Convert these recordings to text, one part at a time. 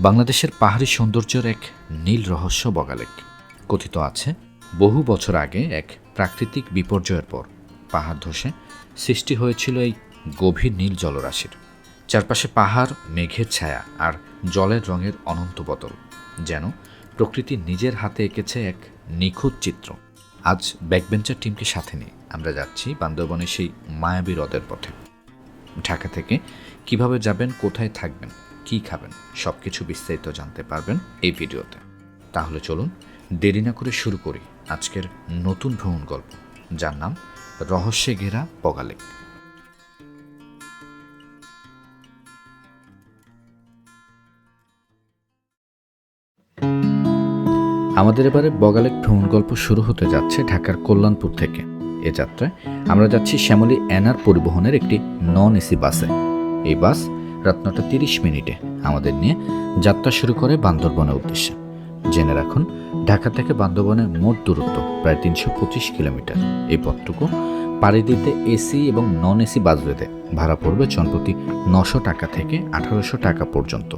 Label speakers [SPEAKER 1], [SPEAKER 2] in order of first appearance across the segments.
[SPEAKER 1] বাংলাদেশের পাহাড়ি সৌন্দর্যের এক নীল রহস্য বগালেক। কথিত আছে, বহু বছর আগে এক প্রাকৃতিক বিপর্যয়ের পর পাহাড় ধসে সৃষ্টি হয়েছিল এই গভীর নীল জলরাশির। চারপাশে পাহাড়, মেঘের ছায়া আর জলের রঙের অনন্ত বদল, যেন প্রকৃতি নিজের হাতে এঁকেছে এক নিখুঁত চিত্র। আজ ব্যাকবেঞ্চার টিমকে সাথে নিয়ে আমরা যাচ্ছি বান্দরবনের সেই মায়াবী হ্রদের পথে। ঢাকা থেকে কীভাবে যাবেন, কোথায় থাকবেন কি খাবেন? সব কিছু বিস্তারিত জানতে পারবেন এই ভিডিওতে। তাহলে চলুন, দেরি না করে শুরু করি আজকের নতুন ভ্রমণ গল্প, যার নাম রহস্যে ঘেরা পগালেক আমাদের এবারে বগালেক ভ্রমণ গল্প শুরু হতে যাচ্ছে ঢাকার কল্যাণপুর থেকে। এ যাত্রায় আমরা যাচ্ছি শ্যামলী এনআর পরিবহনের একটি নন এসি বাসে। এই বাস রাত নটা তিরিশ মিনিটে আমাদের নিয়ে যাত্রা শুরু করে বান্দরবনের উদ্দেশ্যে। জেনে রাখুন, ঢাকা থেকে বান্দরবনের মোট দূরত্ব প্রায় তিনশো পঁচিশ কিলোমিটার। এই পথটুকু পাড়ি দিতে এসি এবং নন এসি বাস বেঁধে ভাড়া পড়বে জনপ্রতি নশো টাকা থেকে আঠারোশো টাকা পর্যন্ত।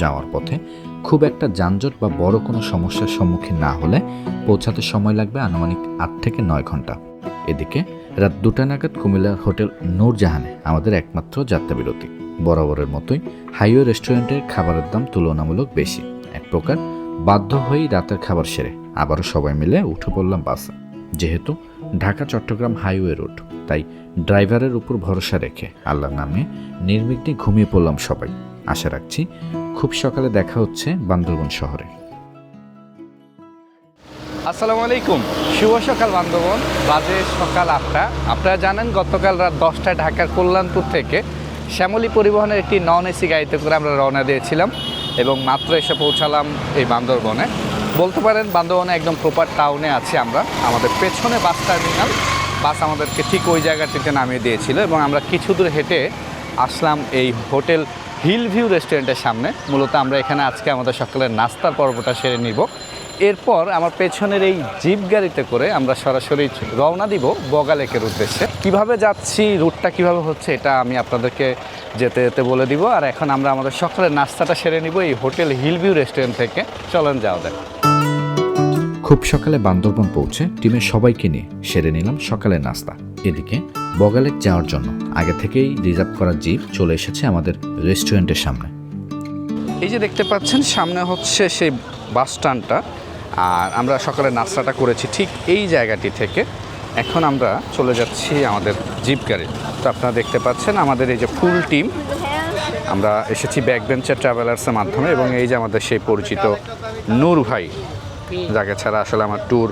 [SPEAKER 1] যাওয়ার পথে খুব একটা যানজট বা বড় কোনো সমস্যার সম্মুখীন না হলে পৌঁছাতে সময় লাগবে আনুমানিক আট থেকে নয় ঘণ্টা। এদিকে রাত দুটা নাগাদ কুমিল্লার হোটেল নূরজাহানে আমাদের একমাত্র যাত্রা বিরতি বরাবরের মতোই হাইওয়ে রেস্টুরেন্টের খাবারের দাম তুলনামূলক বেশি। এক প্রকার বাধ্য হয়েই রাতের খাবার সেরে আবারও সবাই মিলে উঠে পড়লাম বাসে। যেহেতু ঢাকা চট্টগ্রাম হাইওয়ে রুট তাই ড্রাইভারের উপর ভরসা রেখে আল্লাহ নামে নির্বিঘ্নে ঘুমিয়ে পড়লাম সবাই। আশা রাখছি খুব সকালে দেখা হচ্ছে বান্দরবন শহরে।
[SPEAKER 2] আসসালামু আলাইকুম। শুভ সকাল বান্ধবন বাজে সকাল আটটা। আপনারা জানেন গতকাল রাত দশটায় ঢাকার কল্যাণপুর থেকে শ্যামলী পরিবহনের একটি নন এসি গাড়িতে করে আমরা রওনা দিয়েছিলাম এবং মাত্র এসে পৌঁছালাম এই বান্দরবনে। বলতে পারেন বান্দরবনে একদম প্রপার টাউনে আছি আমরা। আমাদের পেছনে বাস টার্মিনাল বাস আমাদেরকে ঠিক ওই জায়গাটিতে নামিয়ে দিয়েছিল এবং আমরা কিছু দূর হেঁটে আসলাম এই হোটেল হিল ভিউ রেস্টুরেন্টের সামনে। মূলত আমরা এখানে আজকে আমাদের সকালের নাস্তার পর্বটা সেরে নিব। এরপর আমার পেছনের এই জিপ গাড়িতে করে আমরা সরাসরি রওনা দিব বগালেকের উদ্দেশ্যে। কীভাবে যাচ্ছি রুটটা কীভাবে হচ্ছে এটা আমি আপনাদেরকে যেতে যেতে বলে দিব। আর এখন আমরা আমাদের সকালের নাস্তাটা সেরে নিব এই হোটেল হিলভিউ রেস্টুরেন্ট থেকে। চলেন যাওয়া দেয়
[SPEAKER 1] খুব সকালে বান্দরবন পৌঁছে টিমের সবাইকে নিয়ে সেরে নিলাম সকালের নাস্তা। এদিকে বগালেক যাওয়ার জন্য আগে থেকেই রিজার্ভ করা জিপ চলে এসেছে আমাদের রেস্টুরেন্টের সামনে।
[SPEAKER 2] এই যে দেখতে পাচ্ছেন সামনে হচ্ছে সেই বাস স্ট্যান্ডটা। আর আমরা সকালে নাস্তাটা করেছি ঠিক এই জায়গাটি থেকে। এখন আমরা চলে যাচ্ছি আমাদের জিপ গাড়ি। তো আপনারা দেখতে পাচ্ছেন আমাদের এই যে ফুল টিম। আমরা এসেছি ব্যাকবেঞ্চার ট্রাভেলার্সের মাধ্যমে এবং এই যে আমাদের সেই পরিচিত নূর ভাই, যাকে ছাড়া আসলে আমার ট্যুর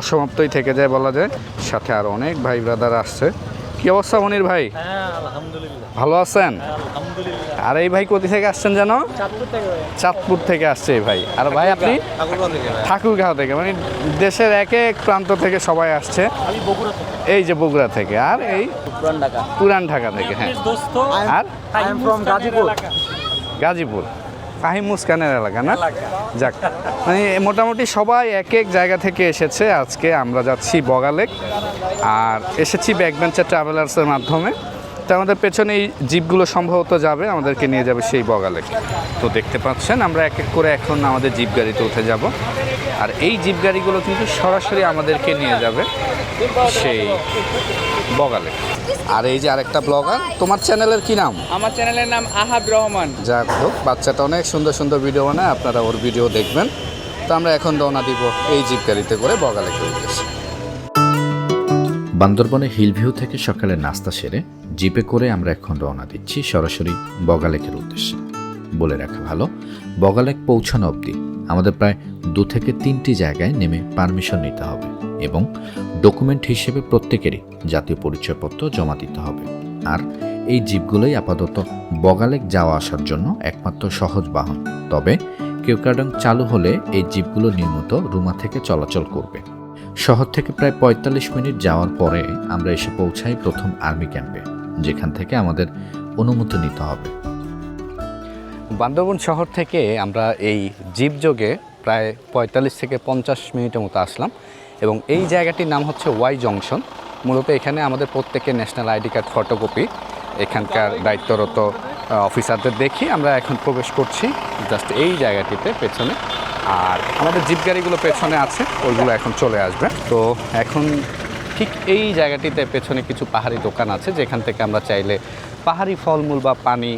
[SPEAKER 2] অসমাপ্তই থেকে যায় বলা যায়। সাথে আর অনেক ভাই ব্রাদার আসছে। কি অবস্থা মনির ভাই?
[SPEAKER 3] হ্যাঁ
[SPEAKER 2] ভালো আছেন? আর এই ভাই কোথা থেকে আসছেন যেন?
[SPEAKER 3] চাঁদপুর থেকে ভাই।
[SPEAKER 2] চাঁদপুর থেকে আসছে এই ভাই। আর ভাই আপনি?
[SPEAKER 3] ঠাকুরগাঁও থেকে
[SPEAKER 2] থেকে। মানে দেশের এক এক প্রান্ত থেকে সবাই আসছে।
[SPEAKER 3] আমি বগুড়া থেকে।
[SPEAKER 2] এই যে বগুড়া থেকে। আর এই
[SPEAKER 3] পুরান ঢাকা।
[SPEAKER 2] থেকে হ্যাঁ। আর?
[SPEAKER 3] I am from Gazipur.
[SPEAKER 2] Gazipur. Fahim মুস্কানের এলাকা না? যাক মানে মোটামুটি সবাই এক এক জায়গা থেকে এসেছে। আজকে আমরা যাচ্ছি বগালেক আর এসেছি ব্যাকবেঞ্চার ট্রাভেলার্সের মাধ্যমে। তো আমাদের পেছনে এই জিপগুলো সম্ভবত যাবে আমাদেরকে নিয়ে যাবে সেই বগালেক তো দেখতে পাচ্ছেন আমরা এক এক করে এখন আমাদের জিপ গাড়িতে উঠে যাব। আর এই জিপ গাড়িগুলো কিন্তু সরাসরি আমাদেরকে নিয়ে যাবে। সেই বগালেক আর এই যে আরেকটা ব্লগার তোমার চ্যানেলের কি নাম?
[SPEAKER 3] আমার চ্যানেলের নাম আহাদ রহমান।
[SPEAKER 2] যাক হোক বাচ্চাটা অনেক সুন্দর সুন্দর ভিডিও বানায় আপনারা ওর ভিডিও দেখবেন। তো আমরা এখন রওনা দিব এই জিপ গাড়িতে করে বগালেকের উদ্দেশ্যে।
[SPEAKER 1] বান্দরবনে হিলভিউ থেকে সকালে নাস্তা সেরে জিপে করে আমরা এখন রওনা দিচ্ছি সরাসরি বগালেকের উদ্দেশ্যে। বলে রাখা ভালো বগালেক পৌঁছানো অবধি আমাদের প্রায় দু থেকে তিনটি জায়গায় নেমে পারমিশন নিতে হবে। এবং ডকুমেন্ট হিসেবে প্রত্যেকেরই জাতীয় পরিচয়পত্র জমা দিতে হবে। আর এই জিপগুলোই আপাতত বগালেক যাওয়া আসার জন্য একমাত্র সহজ বাহন। তবে কেউকাডং চালু হলে এই জিপগুলো নিয়মিত রুমা থেকে চলাচল করবে। শহর থেকে প্রায় পঁয়তাল্লিশ মিনিট যাওয়ার পরে আমরা এসে পৌঁছাই প্রথম আর্মি ক্যাম্পে, যেখান থেকে আমাদের অনুমতি নিতে হবে।
[SPEAKER 2] বান্দরবন শহর থেকে আমরা এই জিপ যোগে প্রায় পঁয়তাল্লিশ থেকে পঞ্চাশ মিনিটের মতো আসলাম। এবং এই জায়গাটির নাম হচ্ছে ওয়াই জংশন। মূলত এখানে আমাদের প্রত্যেকের ন্যাশনাল আইডি কার্ড, ফটোকপি, এখানকার দায়িত্বরত অফিসারদের দেখি আমরা এখন প্রবেশ করছি জাস্ট এই জায়গাটিতে পেছনে। আর আমাদের জিপ গাড়িগুলো পেছনে আছে, ওইগুলো এখন চলে আসবে। তো এখন ঠিক এই জায়গাটিতে পেছনে কিছু পাহাড়ি দোকান আছে, যেখান থেকে আমরা চাইলে পাহাড়ি ফলমূল বা পানি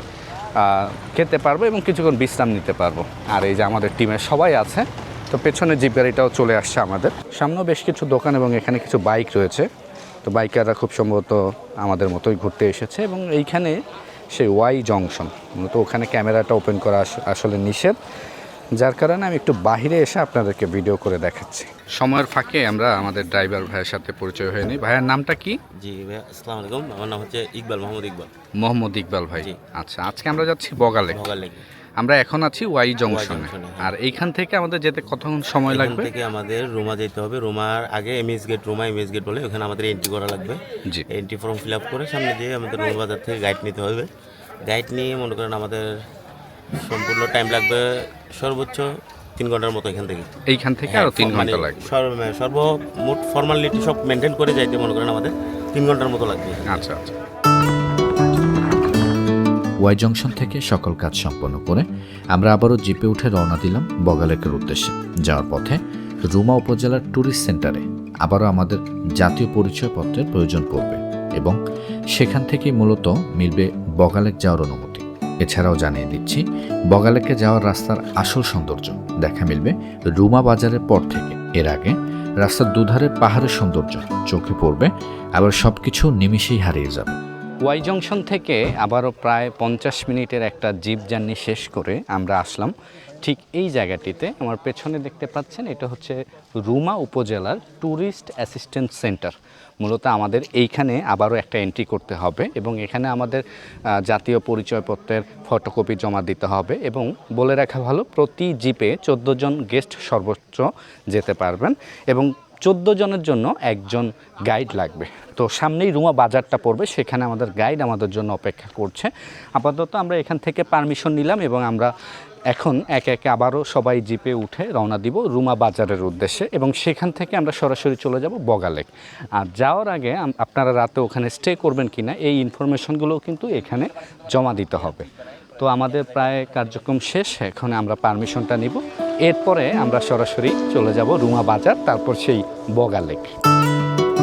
[SPEAKER 2] খেতে পারব এবং কিছুক্ষণ বিশ্রাম নিতে পারব। আর এই যে আমাদের টিমের সবাই আছে তো পেছনে জিপ গাড়িটাও চলে আসছে আমাদের। সামনেও বেশ কিছু দোকান এবং এখানে কিছু বাইক রয়েছে। তো বাইকাররা খুব সম্ভবত আমাদের মতোই ঘুরতে এসেছে এবং এইখানে সেই ওয়াই জংশন মূলত ওখানে ক্যামেরাটা ওপেন করা আসলে নিষেধ। যার কারণে আমি একটু বাইরে এসে আপনাদেরকে ভিডিও করে দেখাচ্ছি। সময়ের ফাঁকে আমরা আমাদের ড্রাইভার ভাইয়ের সাথে পরিচয় হয়নি ভাইয়ের নামটা কি?
[SPEAKER 4] জি ভাইয়া আসসালামু আলাইকুম। আমার নাম হচ্ছে ইকবাল মোহাম্মদ ইকবাল।
[SPEAKER 2] মোহাম্মদ ইকবাল ভাই। আচ্ছা আজকে আমরা যাচ্ছি বগালে
[SPEAKER 4] লেগে
[SPEAKER 2] আমরা এখন আছি ওয়াই জংশনে
[SPEAKER 4] জংশনে, হ্যাঁ।
[SPEAKER 2] আর এইখান থেকে আমাদের যেতে কতক্ষণ সময় লাগবে?
[SPEAKER 4] থেকে আমাদের রোমা যেতে হবে। রোমার আগে MS gate Ruma MS gate বলে ওখানে আমাদের এন্ট্রি করা লাগবে।
[SPEAKER 2] জি।
[SPEAKER 4] এন্ট্রি ফর্ম ফিল আপ করে সামনে যেয়ে আমাদের রোমা বাজার থেকে গাইড নিতে হবে। গাইড নিয়ে মনে করেন আমাদের সম্পূর্ণ টাইম লাগবে সর্বোচ্চ তিন ঘণ্টার মতো এখান থেকে।
[SPEAKER 2] এইখান থেকে আরও তিন
[SPEAKER 4] মানে
[SPEAKER 2] ঘণ্টা লাগবে।
[SPEAKER 4] সর্ব- সর্বমোট ফর্মালিটি সব মেনটেন করে যাইতে মনে করেন আমাদের তিন ঘণ্টার মতো লাগবে।
[SPEAKER 2] আচ্ছা আচ্ছা।
[SPEAKER 1] ওয়াই জংশন থেকে সকল কাজ সম্পন্ন করে আমরা আবারও জিপে উঠে রওনা দিলাম বগালেকের উদ্দেশ্যে। যাওয়ার পথে রুমা উপজেলার ট্যুরিস্ট সেন্টারে আবারও আমাদের জাতীয় পরিচয়পত্রের প্রয়োজন পড়বে এবং সেখান থেকেই মূলত মিলবে বগালেক যাওয়ার অনুমতি। এছাড়াও জানিয়ে দিচ্ছি, বগালেকে যাওয়ার রাস্তার আসল সৌন্দর্য দেখা মিলবে রুমা বাজারের পর থেকে। এর আগে রাস্তার দুধারে পাহাড়ের সৌন্দর্য চোখে পড়বে, আবার সব কিছু নিমিষেই হারিয়ে যাবে।
[SPEAKER 2] ওয়াই জংশন থেকে আবারও প্রায় পঞ্চাশ মিনিটের একটা জিপ জার্নি শেষ করে আমরা আসলাম। ঠিক এই জায়গাটিতে আমার পেছনে দেখতে পাচ্ছেন, এটা হচ্ছে রুমা উপজেলার ট্যুরিস্ট অ্যাসিস্ট্যান্ট সেন্টার। মূলত আমাদের এইখানে আবারও একটা এন্ট্রি করতে হবে এবং এখানে আমাদের জাতীয় পরিচয়পত্রের ফটোকপি জমা দিতে হবে এবং বলে রাখা ভালো, প্রতি জিপে চোদ্দ জন গেস্ট সর্বোচ্চ যেতে পারবেন এবং চোদ্দ জনের জন্য একজন গাইড লাগবে। তো সামনেই রুমা বাজারটা পড়বে, সেখানে আমাদের গাইড আমাদের জন্য অপেক্ষা করছে। আপাতত আমরা এখান থেকে পারমিশন নিলাম এবং আমরা এখন একে একে আবারও সবাই জিপে উঠে রওনা দিব রুমা বাজারের উদ্দেশ্যে এবং সেখান থেকে আমরা সরাসরি চলে যাব বগালেক আর যাওয়ার আগে আপনারা রাতে ওখানে স্টে করবেন কি না এই ইনফরমেশনগুলোও কিন্তু এখানে জমা দিতে হবে। তো আমাদের প্রায় কার্যক্রম শেষ, এখন আমরা পারমিশনটা নিব। এরপরে আমরা সরাসরি চলে যাব রুমা বাজার, তারপর সেই বগালেক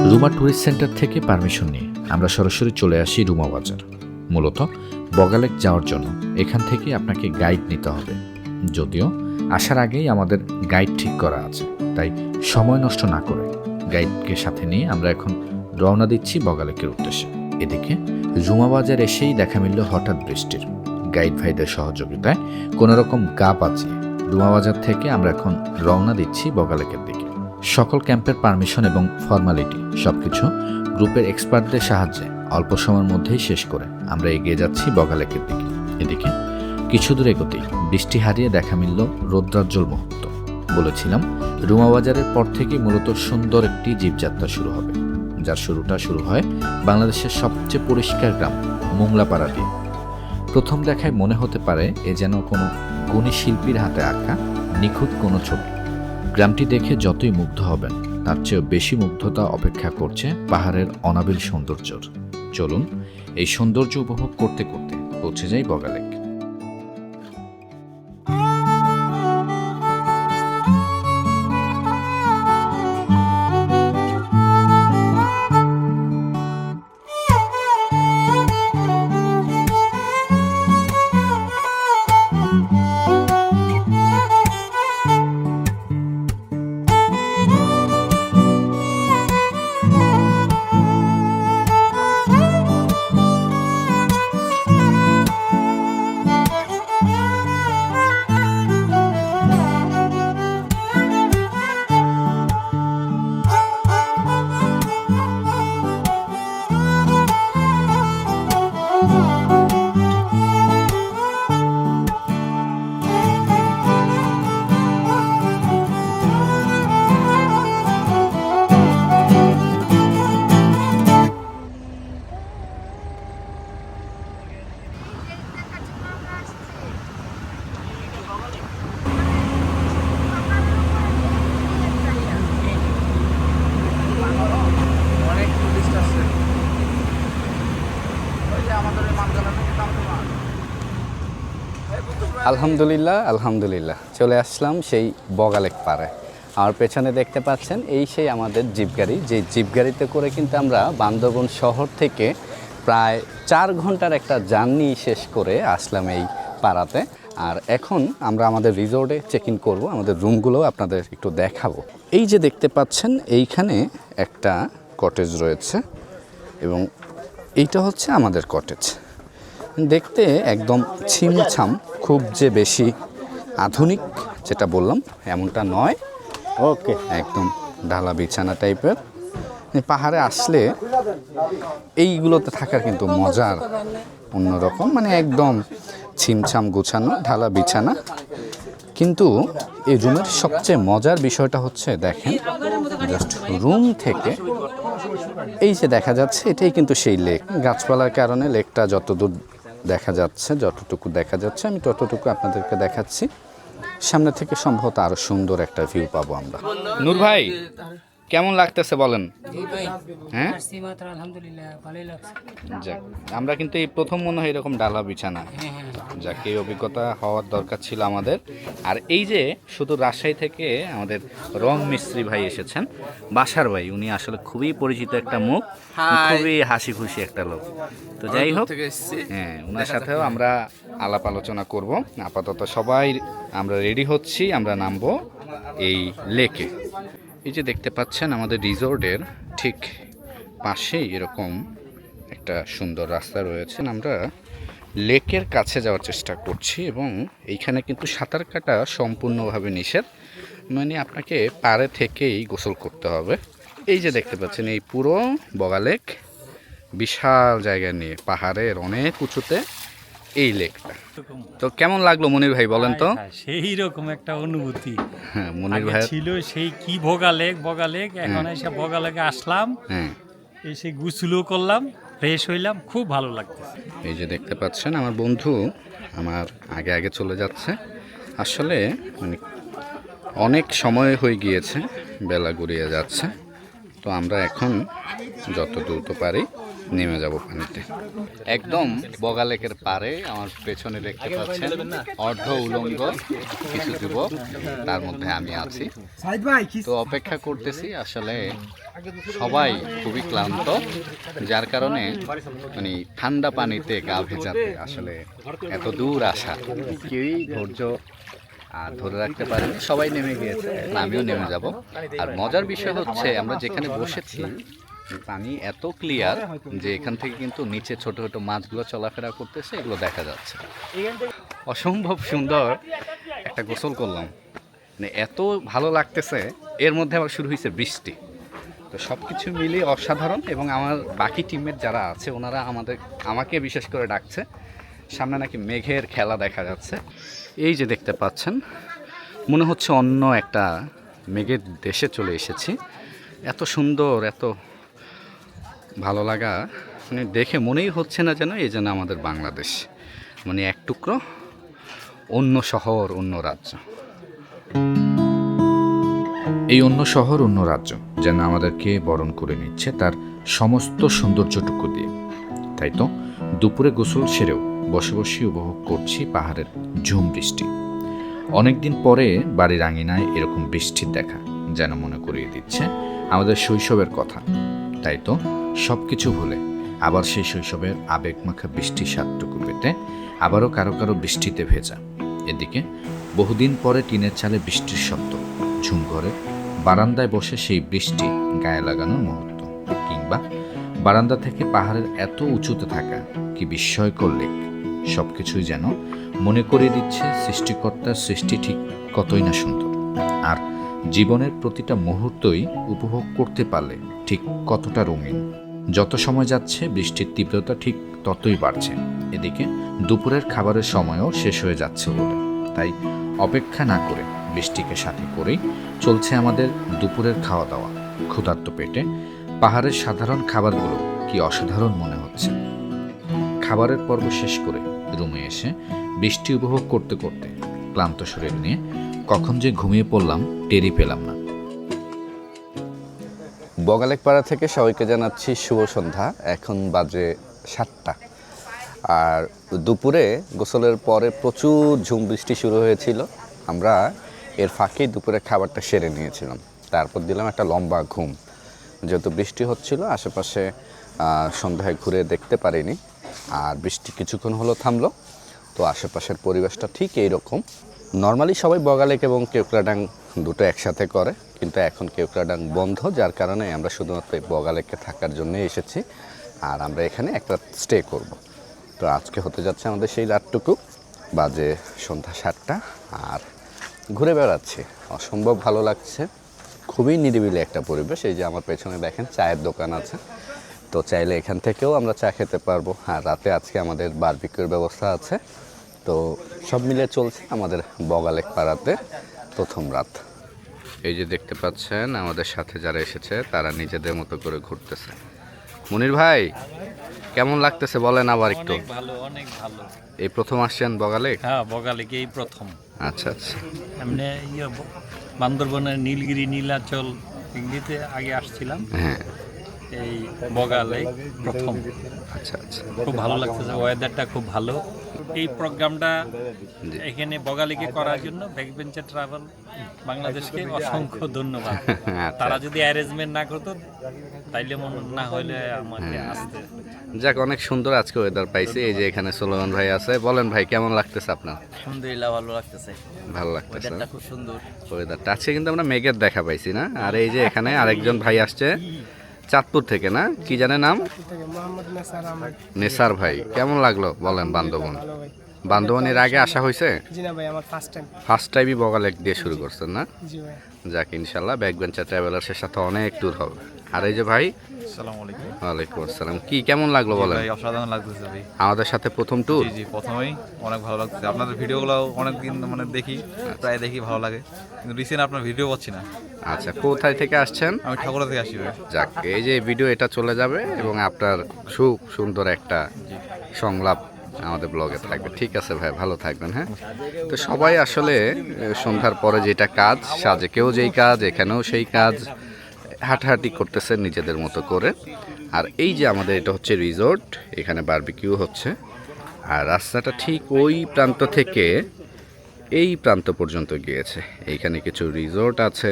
[SPEAKER 1] রুমা ট্যুরিস্ট সেন্টার থেকে পারমিশন নিয়ে আমরা সরাসরি চলে আসি রুমা বাজার। মূলত বগালেক যাওয়ার জন্য এখান থেকে আপনাকে গাইড নিতে হবে। যদিও আসার আগেই আমাদের গাইড ঠিক করা আছে, তাই সময় নষ্ট না করে গাইডকে সাথে নিয়ে আমরা এখন রওনা দিচ্ছি বগালেকের উদ্দেশ্যে। এদিকে রুমা বাজার এসেই দেখা মিলল হঠাৎ বৃষ্টির। গাইড ভাইদের সহযোগিতায় কোনোরকম গা বাঁচিয়ে রুমা বাজার থেকে আমরা এখন রওনা দিচ্ছি বগালেকের দিকে। সকল ক্যাম্পের পারমিশন এবং ফর্মালিটি সবকিছু গ্রুপের এক্সপার্টদের সাহায্যে অল্প সময়ের মধ্যেই শেষ করে আমরা এগিয়ে যাচ্ছি বগালেকের দিকে। এদিকে কিছু দূর এগোতেই বৃষ্টি হারিয়ে দেখা মিলল রৌদ্রাজ্জ্বল মুহূর্ত। বলেছিলাম রুমা বাজারের পর থেকেই মূলত সুন্দর একটি জীবযাত্রা শুরু হবে। যার শুরুটা শুরু হয় বাংলাদেশের সবচেয়ে পরিষ্কার গ্রাম, মোংলাপাড়া দিয়ে। প্রথম দেখায় মনে হতে পারে এ যেন কোনো গুণী শিল্পীর হাতে আঁকা নিখুঁত কোনো ছবি। গ্রামটি দেখে যতই মুগ্ধ হবেন, তার চেয়েও বেশি মুগ্ধতা অপেক্ষা করছে পাহাড়ের অনাবিল সৌন্দর্যর। চলুন, এই সৌন্দর্য উপভোগ করতে করতে পৌঁছে যাই বগালেক।
[SPEAKER 2] আলহামদুলিল্লাহ আলহামদুলিল্লাহ। চলে আসলাম সেই বগালেক পাড়ে। আর পেছনে দেখতে পাচ্ছেন, এই সেই আমাদের জিপ গাড়ি। যে জিপ গাড়িতে করে কিন্তু আমরা বান্দরবন শহর থেকে প্রায় চার ঘণ্টার একটা জার্নি শেষ করে আসলাম এই পাড়াতে। আর এখন আমরা আমাদের রিসোর্টে চেক ইন করব, আমাদের রুমগুলো আপনাদের একটু দেখাবো। এই যে দেখতে পাচ্ছেন, এইখানে একটা কটেজ রয়েছে এবং এইটা হচ্ছে আমাদের কটেজ দেখতে একদম ছিমছাম খুব যে বেশি আধুনিক যেটা বললাম এমনটা নয়। ওকে। একদম ঢালা বিছানা টাইপের। পাহাড়ে আসলে এইগুলোতে থাকার কিন্তু মজার অন্যরকম মানে একদম ছিমছাম গোছানো ঢালা বিছানা। কিন্তু এই রুমের সবচেয়ে মজার বিষয়টা হচ্ছে দেখেন জাস্ট রুম থেকে এই যে দেখা যাচ্ছে এটাই কিন্তু সেই লেক। গাছপালার কারণে লেকটা যতদূর দেখা যাচ্ছে, যতটুকু দেখা যাচ্ছে, আমি ততটুকু আপনাদেরকে দেখাচ্ছি। সামনে থেকে সম্ভবত আরও সুন্দর একটা ভিউ পাবো আমরা। নূর ভাই কেমন লাগতেছে বলেন? হ্যাঁ? যাক আমরা কিন্তু এই প্রথম মনে হয় এরকম ডালা বিছানা।
[SPEAKER 5] হ্যাঁ হ্যাঁ
[SPEAKER 2] যাক এই অভিজ্ঞতা হওয়ার দরকার ছিল আমাদের। আর এই যে শুধু রাজশাহী থেকে আমাদের রং মিস্ত্রি ভাই এসেছেন বাসার ভাই উনি আসলে খুবই পরিচিত একটা মুখ খুবই হাসি খুশি একটা লোক। তো যাই হোক হ্যাঁ ওনার সাথেও আমরা আলাপ আলোচনা করব। আপাতত সবাই আমরা রেডি হচ্ছি আমরা নামবো এই লেকে। এই যে দেখতে পাচ্ছেন আমাদের রিসোর্টের ঠিক পাশেই এরকম একটা সুন্দর রাস্তা রয়েছে। আমরা লেকের কাছে যাওয়ার চেষ্টা করছি এবং এইখানে কিন্তু সাঁতার কাটা সম্পূর্ণভাবে নিষেধ। মানে আপনাকে পাড়ে থেকেই গোসল করতে হবে। এই যে দেখতে পাচ্ছেন, এই পুরো বগালেক বিশাল জায়গা নিয়ে, পাহাড়ের অনেক উঁচুতে। এই লেকটা। তো কেমন লাগল মনির ভাই বলেন তো?
[SPEAKER 6] হ্যাঁ, সেই রকম একটা অনুভূতি।
[SPEAKER 2] হ্যাঁ মনির ভাই
[SPEAKER 6] ছিল সেই কি ভোগালেক বগালেক এখন এসে ভোগালেকে আসলাম।
[SPEAKER 2] হ্যাঁ।
[SPEAKER 6] এসে গুসুলও করলাম ফ্রেশ হইলাম খুব ভালো লাগতেছে।
[SPEAKER 2] এই যে দেখতে পাচ্ছেন আমার বন্ধু আমার আগে আগে চলে যাচ্ছে। আসলে মানে অনেক সময় হয়ে গিয়েছে বেলা গড়িয়ে যাচ্ছে। তো আমরা এখন যত দ্রুত পারি নেমে যাব পানিতে একদম বগালেকের পারে আমার পেছনে দেখতে পাচ্ছেন অর্ধ উলঙ্গ কিছু যুবক, তার মধ্যে আমি আছি। তো অপেক্ষা করতেছি আসলে সবাই খুবই ক্লান্ত, যার কারণে মানে ঠান্ডা পানিতে গা ভেজাতে আসলে এত দূর আসা কেউই ধৈর্য আর ধরে রাখতে পারেনি। সবাই নেমে গিয়েছে, আমিও নেমে যাব। আর মজার বিষয় হচ্ছে আমরা যেখানে বসেছি পানি এত ক্লিয়ার যে এখান থেকে কিন্তু নিচে ছোট ছোট মাছগুলো চলাফেরা করতেছে, এগুলো দেখা যাচ্ছে। অসম্ভব সুন্দর একটা গোসল করলাম। মানে এত ভালো লাগতেছে, এর মধ্যে আবার শুরু হয়েছে বৃষ্টি। তো সব কিছু মিলিয়ে অসাধারণ এবং আমার বাকি টিমের যারা আছে, ওনারা আমাদের, আমাকে বিশেষ করে ডাকছে। সামনে নাকি মেঘের খেলা দেখা যাচ্ছে। এই যে দেখতে পাচ্ছেন, মনে হচ্ছে অন্য একটা মেঘের দেশে চলে এসেছি। এত সুন্দর, এত ভালো লাগা মানে দেখে মনেই হচ্ছে না যেন এই যেন আমাদের বাংলাদেশ। মানে এক টুকরো অন্য শহর, অন্য রাজ্য।
[SPEAKER 1] এই অন্য শহর, অন্য রাজ্য যেন আমাদেরকে বরণ করে নিচ্ছে তার সমস্ত সৌন্দর্যটুকু দিয়ে। তাই তো, দুপুরে গোসল সেরেও বসে বসে উপভোগ করছি পাহাড়ের ঝুম বৃষ্টি। অনেকদিন পরে বাড়ির আঙিনায় এরকম বৃষ্টির দেখা যেন মনে করিয়ে দিচ্ছে আমাদের শৈশবের কথা। তাই তো সব কিছু ভুলে। আবার সেই শৈশবের আবেগমাখা বৃষ্টির স্বাদটুকু পেতে আবারও কারও কারও বৃষ্টিতে ভেজা। এদিকে বহুদিন পরে টিনের চালে বৃষ্টির শব্দ, ঝুম ঘরে বারান্দায় বসে সেই বৃষ্টি গায়ে লাগানোর মুহূর্ত, কিংবা বারান্দা থেকে পাহাড়ের এত উঁচুতে থাকা কি বিস্ময়কর লেক সব কিছুই যেন মনে করিয়ে দিচ্ছে সৃষ্টিকর্তার সৃষ্টি ঠিক কতই না সুন্দর। আর জীবনের প্রতিটা মুহূর্তই উপভোগ করতে পারলে ঠিক কতটা রঙিন। যত সময় যাচ্ছে, বৃষ্টির তীব্রতা ঠিক ততই বাড়ছে। এদিকে দুপুরের খাবারের সময়ও শেষ হয়ে যাচ্ছে বলে। তাই অপেক্ষা না করে, বৃষ্টিকে সাথে করেই চলছে আমাদের দুপুরের খাওয়া দাওয়া ক্ষুধার্ত পেটে পাহাড়ের সাধারণ খাবারগুলো কি অসাধারণ মনে হচ্ছে। খাবারের পর্ব শেষ করে রুমে এসে বৃষ্টি উপভোগ করতে করতে ক্লান্ত শরীর নিয়ে কখন যে ঘুমিয়ে পড়লাম টেরি পেলাম না।
[SPEAKER 2] বগালেক পাড়া থেকে সবাইকে জানাচ্ছি শুভ সন্ধ্যা। এখন বাজে সাতটা। আর দুপুরে গোসলের পরে প্রচুর ঝুম বৃষ্টি শুরু হয়েছিল। আমরা এর ফাঁকেই দুপুরে খাবারটা সেরে নিয়েছিলাম। তারপর দিলাম একটা লম্বা ঘুম। যেহেতু বৃষ্টি হচ্ছিল, আশেপাশে সন্ধ্যায় ঘুরে দেখতে পারিনি। আর বৃষ্টি কিছুক্ষণ হলো থামলো। তো আশেপাশের পরিবেশটা ঠিক এই রকম নর্মালি সবাই বগালেক এবং কেওক্রাডাং দুটো একসাথে করে। কিন্তু এখন কেওক্রাডাং বন্ধ, যার কারণে আমরা শুধুমাত্র বগালেকে থাকার জন্যই এসেছি আর আমরা এখানে একটা স্টে করব। তো আজকে হতে যাচ্ছে আমাদের সেই রাতটুকু, বাজে সন্ধ্যা সাতটা আর ঘুরে বেড়াচ্ছি। অসম্ভব ভালো লাগছে, খুবই নিরিবিলি একটা পরিবেশ। এই যে আমার পেছনে দেখেন চায়ের দোকান আছে, তো চাইলে এখান থেকেও আমরা চা খেতে পারব। আর রাতে আজকে আমাদের বারবিকিউর ব্যবস্থা আছে, তো সব মিলে চলছে আমাদের বগালেক পাড়াতে প্রথম রাত। এই যে দেখতে পাচ্ছেন আমাদের সাথে যারা এসেছে তারা নিজেদের মতো করে ঘুরতেছে। মুনির ভাই কেমন লাগতেছে বলেন আবার একটু?
[SPEAKER 6] ভালো অনেক ভালো।
[SPEAKER 2] এই প্রথম আসছেন বগালে
[SPEAKER 6] হ্যাঁ বগালে এই প্রথম।
[SPEAKER 2] আচ্ছা আচ্ছা।
[SPEAKER 6] এমনি ইয়ে বান্দরবনের নীলগিরি নীলাচল এগুলিতে আগে আসছিলাম।
[SPEAKER 2] হ্যাঁ।
[SPEAKER 6] এই বগালে প্রথম।
[SPEAKER 2] আচ্ছা আচ্ছা।
[SPEAKER 6] খুব ভালো লাগতেছে ওয়েদারটা খুব ভালো। এই প্রোগ্রামটা এখানে বগালিকে করার জন্য ব্যাকবেঞ্চার ট্রাভেল বাংলাদেশকে অসংখ্য ধন্যবাদ।
[SPEAKER 2] আচ্ছা।
[SPEAKER 6] তারা যদি অ্যারেঞ্জমেন্ট না করতো তাইলে মনে না হলে আমাকে আসতে।
[SPEAKER 2] যাক অনেক সুন্দর আজকে ওয়েদার পাইছি। এই যে এখানে সোলোমান ভাই আছে। বলেন ভাই কেমন লাগতেছে আপনার?
[SPEAKER 3] আলহামদুলিল্লাহ ভালো লাগতেছে।
[SPEAKER 2] ভালো লাগতেছে।
[SPEAKER 3] ওয়েদারটা খুব সুন্দর।
[SPEAKER 2] ওয়েদারটা আজকে কিন্তু আমরা মেঘের দেখা পাইছি না? আর এই যে এখানে আরেকজন ভাই আসছে। চাঁদপুর থেকে না? কি জানে নাম?
[SPEAKER 5] নেসার
[SPEAKER 2] ভাই। কেমন লাগল বলেন বান্ধবন বান্ধবনের আগে আসা হয়েছে?
[SPEAKER 5] ফার্স্ট টাইমই
[SPEAKER 2] বগাল টাইমই বগালেক দিয়ে শুরু করছেন না? যাক ইনশাল্লাহ ব্যাকবেঞ্চার ট্রাভেলার্সের সাথে অনেক ট্যুর হবে। আর এই যে ভাই?
[SPEAKER 7] আসসালামু আলাইকুম।
[SPEAKER 2] ওয়ালাইকুম আসসালাম। কি কেমন লাগল বলেন?
[SPEAKER 7] ভাই অসাধারণ লাগতেছে ভাই।
[SPEAKER 2] আমাদের সাথে প্রথম ট্যুর
[SPEAKER 7] জি জি প্রথমেই অনেক ভালো লাগতেছে। আপনাদের ভিডিওগুলো অনেক দিন মানে দেখি প্রায় দেখি ভালো লাগে। কিন্তু রিসেন্ট আপনার ভিডিও পাচ্ছি না।
[SPEAKER 2] আচ্ছা কোথায় থেকে আসছেন?
[SPEAKER 7] আমি ঠাকুরা থেকে আসি ভাই।
[SPEAKER 2] যাক এই যে ভিডিও এটা চলে যাবে এবং আপনার খুব সুন্দর একটা সংলাপ আমাদের ব্লগে থাকবে। ঠিক আছে ভাই ভালো থাকবেন হ্যাঁ? তো সবাই আসলে সন্ধ্যার পরে যেটা কাজ সাজে কেউ যেই কাজ এখানেও সেই কাজ। হাঁটাহাঁটি করতেছে নিজেদের মতো করে। আর এই যে আমাদের এটা হচ্ছে রিসোর্ট, এখানে বারবিকিউ হচ্ছে। আর রাস্তাটা ঠিক ওই প্রান্ত থেকে এই প্রান্ত পর্যন্ত গিয়েছে। এইখানে কিছু রিসোর্ট আছে,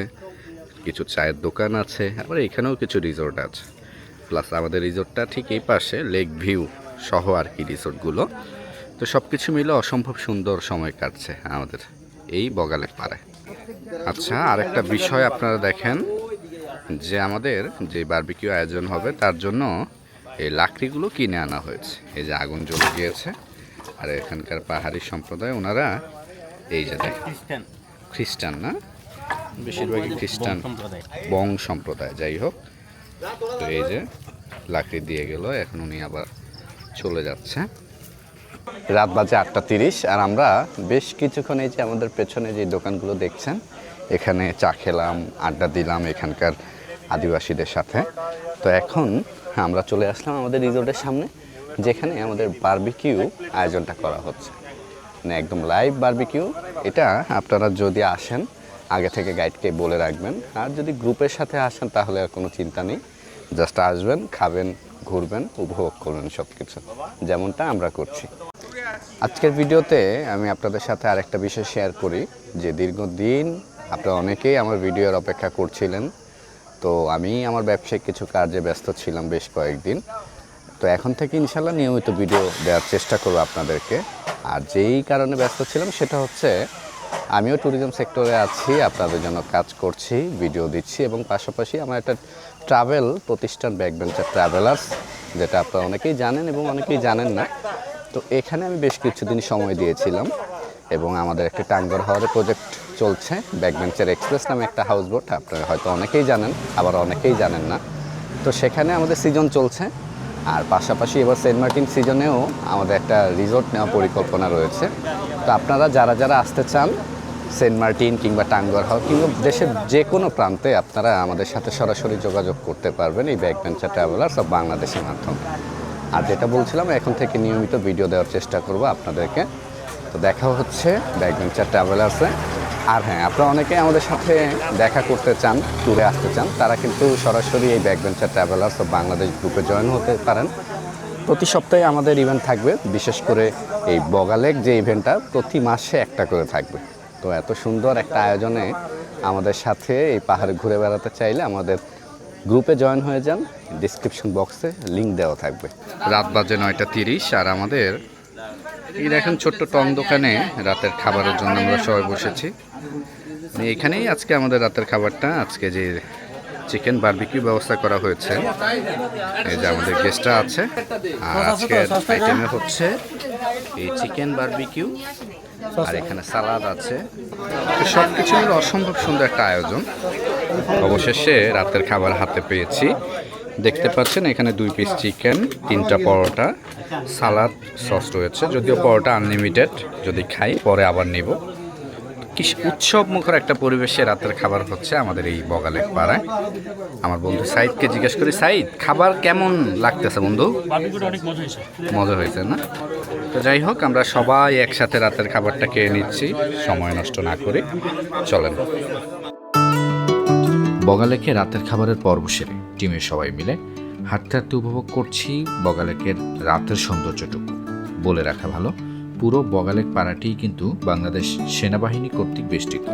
[SPEAKER 2] কিছু চায়ের দোকান আছে, আবার এখানেও কিছু রিসোর্ট আছে। প্লাস আমাদের রিসোর্টটা ঠিক এই পাশে, লেক ভিউ সহ আর কি রিসোর্টগুলো। তো সব কিছু মিলে অসম্ভব সুন্দর সময় কাটছে আমাদের এই বগালের পাড়ে আচ্ছা আরেকটা বিষয় আপনারা দেখেন। যে আমাদের যে বার্বিকিউ আয়োজন হবে তার জন্য এই লাকড়িগুলো কিনে আনা হয়েছে। এই যে আগুন জ্বলে গিয়েছে আর এখানকার পাহাড়ি সম্প্রদায় ওনারা এই যে দেখেন। খ্রিস্টান। না? বেশিরভাগই খ্রিস্টান। বং সম্প্রদায় যাই হোক। তো এই যে লাকড়ি দিয়ে গেল এখন উনি আবার চলে যাচ্ছে। রাত বাজে আটটা তিরিশ, আর আমরা বেশ কিছুক্ষণ এই যে আমাদের পেছনে যে দোকানগুলো দেখছেন, এখানে চা খেলাম, আড্ডা দিলাম এখানকার আদিবাসীদের সাথে। তো এখন আমরা চলে আসলাম আমাদের রিজোর্টের সামনে, যেখানে আমাদের বারবিকিউ আয়োজনটা করা হচ্ছে। মানে একদম লাইভ বারবিকিউ, এটা আপনারা যদি আসেন, আগে থেকে গাইডকে বলে রাখবেন। আর যদি গ্রুপের সাথে আসেন, তাহলে আর কোনো চিন্তা নেই। জাস্ট আসবেন, খাবেন, ঘুরবেন, উপভোগ করবেন সব কিছু যেমনটা আমরা করছি। আজকের ভিডিওতে আমি আপনাদের সাথে আরেকটা বিষয় শেয়ার করি, যে দীর্ঘদিন আপনারা অনেকেই আমার ভিডিওর অপেক্ষা করছিলেন। তো আমি আমার ব্যবসায়িক কিছু কাজে ব্যস্ত ছিলাম বেশ কয়েকদিন। তো এখন থেকে ইনশাল্লাহ নিয়মিত ভিডিও দেওয়ার চেষ্টা করব আপনাদেরকে। আর যেই কারণে ব্যস্ত ছিলাম সেটা হচ্ছে, আমিও ট্যুরিজম সেক্টরে আছি, আপনাদের জন্য কাজ করছি ভিডিও দিচ্ছি এবং পাশাপাশি আমার একটা ট্রাভেল প্রতিষ্ঠান ব্যাকবেঞ্চার ট্রাভেলার্স যেটা আপনারা অনেকেই জানেন এবং অনেকেই জানেন না। তো এখানে আমি বেশ কিছুদিন সময় দিয়েছিলাম এবং আমাদের একটা টাঙ্গর হাওয়ারের প্রজেক্ট চলছে ব্যাকবেঞ্চার এক্সপ্রেস নামে একটা হাউস বোট আপনারা হয়তো অনেকেই জানেন, আবার অনেকেই জানেন না। তো সেখানে আমাদের সিজন চলছে, আর পাশাপাশি এবার সেন্ট মার্টিন সিজনেও আমাদের একটা রিসোর্ট নেওয়ার পরিকল্পনা রয়েছে। তো আপনারা যারা যারা আসতে চান সেন্ট মার্টিন কিংবা টাঙ্গর হাওয়া কিংবা দেশের যে কোনো প্রান্তে আপনারা আমাদের সাথে সরাসরি যোগাযোগ করতে পারবেন এই ব্যাকবেঞ্চার ট্রাভেলার্স অফ বাংলাদেশের মাধ্যমে। আর যেটা বলছিলাম, এখন থেকে নিয়মিত ভিডিও দেওয়ার চেষ্টা করব আপনাদেরকে। তো দেখা হচ্ছে ব্যাকবেঞ্চার ট্রাভেলার্সে আর হ্যাঁ আপনারা অনেকেই আমাদের সাথে দেখা করতে চান ট্যুরে আসতে চান, তারা কিন্তু সরাসরি এই ব্যাকবেঞ্চার ট্রাভেলার্স অফ বাংলাদেশ গ্রুপে জয়েন হতে পারেন। প্রতি সপ্তাহে আমাদের ইভেন্ট থাকবে, বিশেষ করে এই বগালেক যে ইভেন্টটা প্রতি মাসে একটা করে থাকবে। তো এত সুন্দর একটা আয়োজনে আমাদের সাথে এই পাহাড়ে ঘুরে বেড়াতে চাইলে আমাদের গ্রুপে জয়েন হয়ে যান ডিসক্রিপশন বক্সে লিঙ্ক দেওয়া থাকবে। রাত বাজে নয়টা তিরিশ, আর আমাদের, এই দেখেন ছোট্ট টং দোকানে রাতের খাবারের জন্য আমরা সবাই বসেছি। এখানেই আজকে আমাদের রাতের খাবারটা, আজকে যে চিকেন বারবিকিউ ব্যবস্থা করা হয়েছে, এই যে আমাদের গেস্টরা আছে। আর আজকের আইটেমে হচ্ছে এই চিকেন বারবিকিউ আর এখানে সালাদ আছে। সব কিছু মিলে অসম্ভব সুন্দর একটা আয়োজন। অবশেষে রাতের খাবার হাতে পেয়েছি। দেখতে পাচ্ছেন, এখানে দুই পিস চিকেন তিনটা পরোটা, সালাদ সস রয়েছে। যদিও পরোটা আনলিমিটেড যদি খাই, পরে আবার নিব। কি উৎসব মুখর একটা পরিবেশে রাতের খাবার হচ্ছে আমাদের এই বগালেক পাড়ায়। আমার বন্ধু সাইদকে জিজ্ঞেস করি সাইদ খাবার কেমন লাগতেছে বন্ধু? মজা হয়েছে। না? তো যাই হোক আমরা সবাই একসাথে রাতের খাবারটা খেয়ে নিচ্ছি। সময় নষ্ট না করে চলেন।
[SPEAKER 1] বগালেকে রাতের খাবারের পর্ব সেরে টিমের সবাই মিলে হাঁটতে হাঁটতে উপভোগ করছি বগালেকের রাতের সৌন্দর্যটুকু। বলে রাখা ভালো। পুরো বগালেক পাড়াটিই কিন্তু বাংলাদেশ সেনাবাহিনী কর্তৃক বেষ্টিত,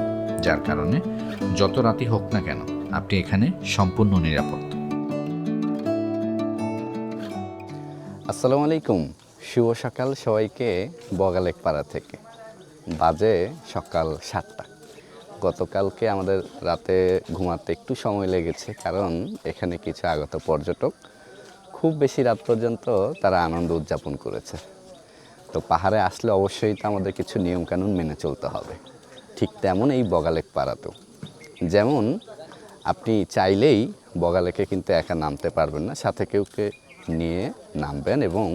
[SPEAKER 1] যার কারণে যত রাতি হোক না কেন আপনি এখানে সম্পূর্ণ নিরাপদ।
[SPEAKER 2] আসসালামু আলাইকুম, শুভ সকাল সবাইকে বগালেক পাড়া থেকে। বাজে সকাল সাতটা। গতকালকে আমাদের রাতে ঘুমাতে একটু সময় লেগেছে, কারণ এখানে কিছু আগত পর্যটক, খুব বেশি রাত পর্যন্ত তারা আনন্দ উদযাপন করেছে। তো পাহাড়ে আসলে অবশ্যই তো আমাদের কিছু নিয়মকানুন মেনে চলতে হবে। ঠিক তেমন এই বগালেক পাড়াতেও। যেমন, আপনি চাইলেই বগালেকে কিন্তু একা নামতে পারবেন না, সাথে কেউকে নিয়ে নামবেন এবং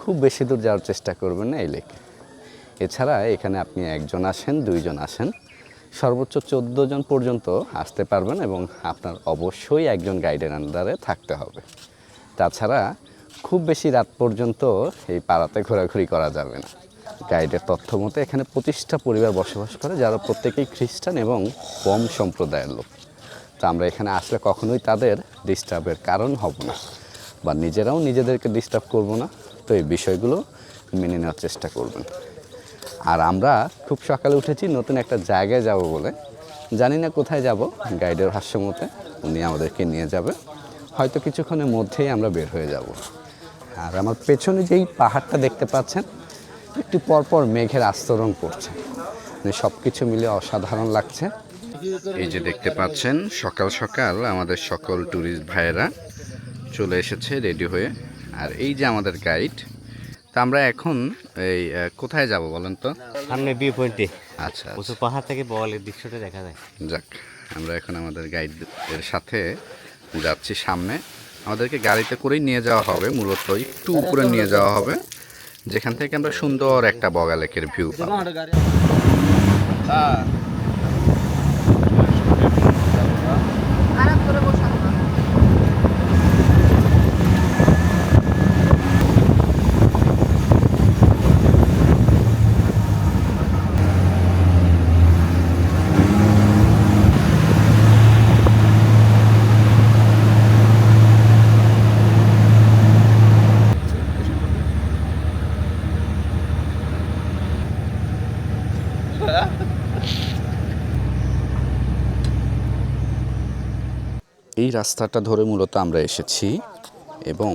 [SPEAKER 2] খুব বেশি দূর যাওয়ার চেষ্টা করবেন না এই লেকে। এছাড়া এখানে আপনি একজন আসেন, দুইজন আসেন, সর্বোচ্চ চোদ্দ জন পর্যন্ত আসতে পারবেন এবং আপনার অবশ্যই একজন গাইডের আন্ডারে থাকতে হবে। তাছাড়া খুব বেশি রাত পর্যন্ত এই পাড়াতে ঘোরাঘুরি করা যাবে না। গাইডের তথ্য মতে এখানে পঁচিশটা পরিবার বসবাস করে, যারা প্রত্যেকেই খ্রিস্টান এবং কম সম্প্রদায়ের লোক। তো আমরা এখানে আসলে কখনোই তাদের ডিস্টার্বের কারণ হব না বা নিজেরাও নিজেদেরকে ডিস্টার্ব করব না। তো এই বিষয়গুলো মেনে নেওয়ার চেষ্টা করবেন। আর আমরা খুব সকালে উঠেছি, নতুন একটা জায়গায় যাব বলে। জানি না কোথায় যাব, গাইডের ভাষ্য মতে উনি আমাদেরকে নিয়ে যাবে। হয়তো কিছুক্ষণের মধ্যেই আমরা বের হয়ে যাব। আর আমার পেছনে যেই পাহাড়টা দেখতে পাচ্ছেন একটু পরপর মেঘের আস্তরণ পড়ছে সব কিছু মিলে অসাধারণ লাগছে। এই যে দেখতে পাচ্ছেন সকাল সকাল আমাদের সকল ট্যুরিস্ট ভাইয়েরা চলে এসেছে রেডি হয়ে। আর এই যে আমাদের গাইড তা আমরা এখন এই কোথায় যাব বলেন তো?
[SPEAKER 4] সামনে ভিউ পয়েন্টে
[SPEAKER 2] আচ্ছা
[SPEAKER 4] উঁচু পাহাড় থেকে বলের দৃশ্যটা দেখা যায়।
[SPEAKER 2] যাক আমরা এখন আমাদের গাইডের সাথে যাচ্ছি সামনে। আমাদেরকে গাড়িতে করেই নিয়ে যাওয়া হবে মূলত একটু উপরে নিয়ে যাওয়া হবে যেখান থেকে আমরা সুন্দর একটা বগা লেকের ভিউ পাবো রাস্তাটা ধরে মূলত আমরা এসেছি এবং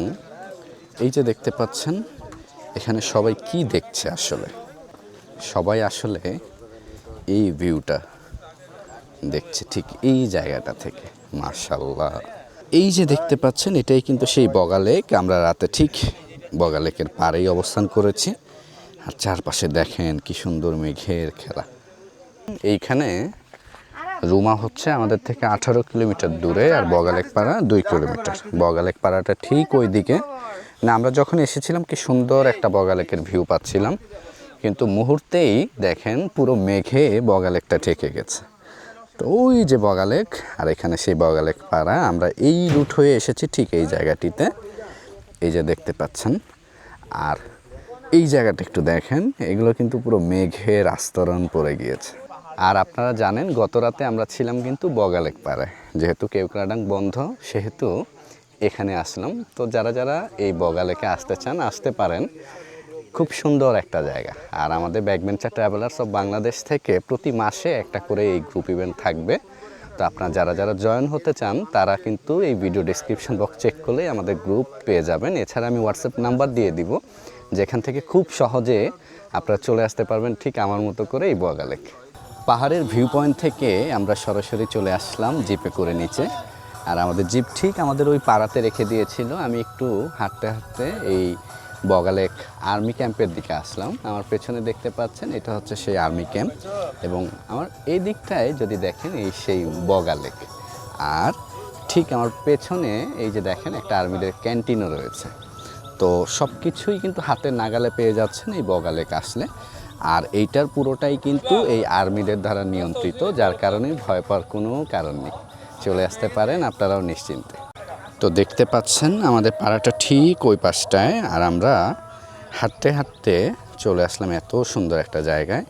[SPEAKER 2] এই যে দেখতে পাচ্ছেন, এখানে সবাই কি দেখছে আসলে? সবাই আসলে এই ভিউটা দেখছে ঠিক এই জায়গাটা থেকে, মার্শাল্লাহ। এই যে দেখতে পাচ্ছেন, এটাই কিন্তু সেই বগালেক আমরা রাতে ঠিক বগালেকের পাড়েই অবস্থান করেছি। আর চারপাশে দেখেন কি সুন্দর মেঘের খেলা। এইখানে রুমা হচ্ছে আমাদের থেকে আঠারো কিলোমিটার দূরে আর বগালেক পাড়া দুই কিলোমিটার। বগালেক পাড়াটা ঠিক ওই দিকে না, আমরা যখন এসেছিলাম, কি সুন্দর একটা বগালেকের ভিউ পাচ্ছিলাম। কিন্তু মুহূর্তেই দেখেন পুরো মেঘে বগালেকটা ঠেকে গেছে। তো ওই যে বগালেক, আর এখানে সেই বগালেক পাড়া আমরা এই রুট হয়ে এসেছি ঠিক এই জায়গাটিতে। এই যে দেখতে পাচ্ছেন। আর এই জায়গাটা একটু দেখেন, এগুলো কিন্তু পুরো মেঘের আস্তরণ পড়ে গিয়েছে। আর আপনারা জানেন, গত রাতে আমরা ছিলাম কিন্তু বগালেক পাড়ায়। যেহেতু কেউক্রাডাং বন্ধ, সেহেতু এখানে আসলাম। তো যারা যারা এই বগালেকে আসতে চান, আসতে পারেন। খুব সুন্দর একটা জায়গা। আর আমাদের ব্যাকবেঞ্চার ট্রাভেলার্স অফ বাংলাদেশ থেকে প্রতি মাসে একটা করে এই গ্রুপ ইভেন্ট থাকবে। তো আপনারা যারা যারা জয়েন হতে চান, তারা কিন্তু এই ভিডিও ডিসক্রিপশন বক্স চেক করলেই আমাদের গ্রুপ পেয়ে যাবেন। এছাড়া আমি হোয়াটসঅ্যাপ নাম্বার দিয়ে দিব, যেখান থেকে খুব সহজে আপনারা চলে আসতে পারবেন ঠিক আমার মতো করে এই বগালেক। পাহাড়ের ভিউ পয়েন্ট থেকে আমরা সরাসরি চলে আসলাম জিপে করে নিচে। আর আমাদের জিপ ঠিক আমাদের ওই পাড়াতে রেখে দিয়েছিল। আমি একটু হাঁটতে হাঁটতে এই বগালেক আর্মি ক্যাম্পের দিকে আসলাম। আমার পেছনে দেখতে পাচ্ছেন, এটা হচ্ছে সেই আর্মি ক্যাম্প এবং আমার এই দিকটায় যদি দেখেন, এই সেই বগালেক। আর ঠিক আমার পেছনে এই যে দেখেন, একটা আর্মিদের ক্যান্টিনও রয়েছে। তো সব কিছুই কিন্তু হাতে নাগালে পেয়ে যাচ্ছেন এই বগালেক আসলে। আর এইটার পুরোটাই কিন্তু এই আর্মিদের দ্বারা নিয়ন্ত্রিত, যার কারণে ভয় পাওয়ার কোনো কারণ নেই। চলে আসতে পারেন আপনারাও নিশ্চিন্তে। তো দেখতে পাচ্ছেন, আমাদের পাড়াটা ঠিক ওই পাশটায়, আর আমরা হাঁটতে হাঁটতে চলে আসলাম এত সুন্দর একটা জায়গায়।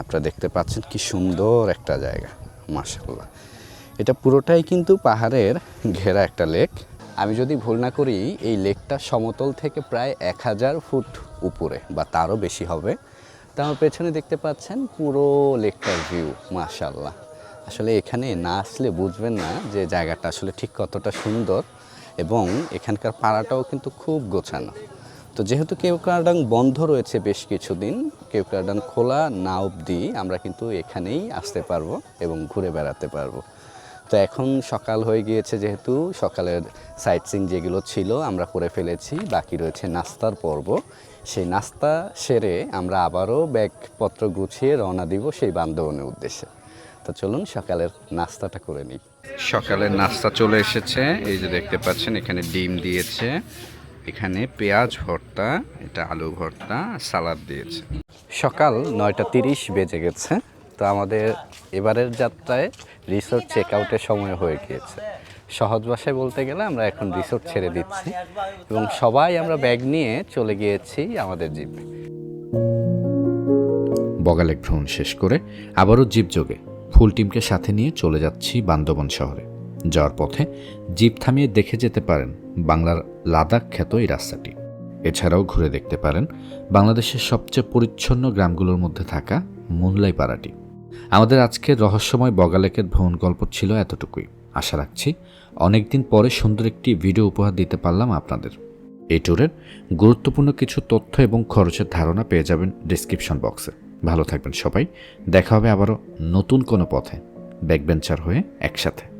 [SPEAKER 2] আপনারা দেখতে পাচ্ছেন কি সুন্দর একটা জায়গা মাশাল্লাহ এটা পুরোটাই কিন্তু পাহাড়ের ঘেরা একটা লেক। আমি যদি ভুল না করি, এই লেকটা সমতল থেকে প্রায় এক হাজার ফুট উপরে, বা তারও বেশি হবে। তা আমার পেছনে দেখতে পাচ্ছেন পুরো লেকটার ভিউ মাশাল্লাহ আসলে এখানে না আসলে বুঝবেন না যে জায়গাটা আসলে ঠিক কতটা সুন্দর এবং এখানকার পাড়াটাও কিন্তু খুব গোছানো। তো যেহেতু কেউ কেওক্রাডাং বন্ধ রয়েছে বেশ কিছুদিন কেওক্রাডাং খোলা না অবধি আমরা কিন্তু এখানেই আসতে পারব এবং ঘুরে বেড়াতে পারব। তো এখন সকাল হয়ে গিয়েছে যেহেতু, সকালের সাইট সিং যেগুলো ছিল আমরা করে ফেলেছি, বাকি রয়েছে নাস্তার পর্ব। সেই নাস্তা সেরে আমরা আবারও ব্যাগপত্র গুছিয়ে রওনা দিব সেই বান্ধবনের উদ্দেশ্যে। তো চলুন সকালের নাস্তাটা করে নিই। সকালের নাস্তা চলে এসেছে। এই যে দেখতে পাচ্ছেন এখানে ডিম দিয়েছে এখানে পেঁয়াজ ভর্তা এটা আলু ভর্তা সালাদ দিয়েছে। সকাল নয়টা তিরিশ বেজে গেছে। তো আমাদের এবারের যাত্রায় রিসোর্ট চেক আউটের সময় হয়ে গিয়েছে। সহজ ভাষায় বলতে গেলে আমরা এখন রিসোর্ট ছেড়ে দিচ্ছি। এবং সবাই আমরা ব্যাগ নিয়ে চলে গিয়েছি আমাদের জিপে
[SPEAKER 1] বগালেক ভ্রমণ শেষ করে আবারও জিপ যোগে ফুল টিমকে সাথে নিয়ে চলে যাচ্ছি বান্দরবন শহরে। যাওয়ার পথে জিপ থামিয়ে দেখে যেতে পারেন বাংলার লাদাখ খ্যাত এই রাস্তাটি। এছাড়াও ঘুরে দেখতে পারেন বাংলাদেশের সবচেয়ে পরিচ্ছন্ন গ্রামগুলোর মধ্যে থাকা মুনলাই পাড়াটি আমাদের আজকের রহস্যময় বগালেকের ভ্রমণ গল্প ছিল এতটুকুই। আশা রাখছি অনেকদিন পরে সুন্দর একটি ভিডিও উপহার দিতে পারলাম আপনাদের। এই ট্যুরের গুরুত্বপূর্ণ কিছু তথ্য এবং খরচের ধারণা পেয়ে যাবেন ডিসক্রিপশন বক্সে ভালো থাকবেন সবাই, দেখা হবে আবারও নতুন কোনো পথে। ব্যাকবেঞ্চার হয়ে একসাথে।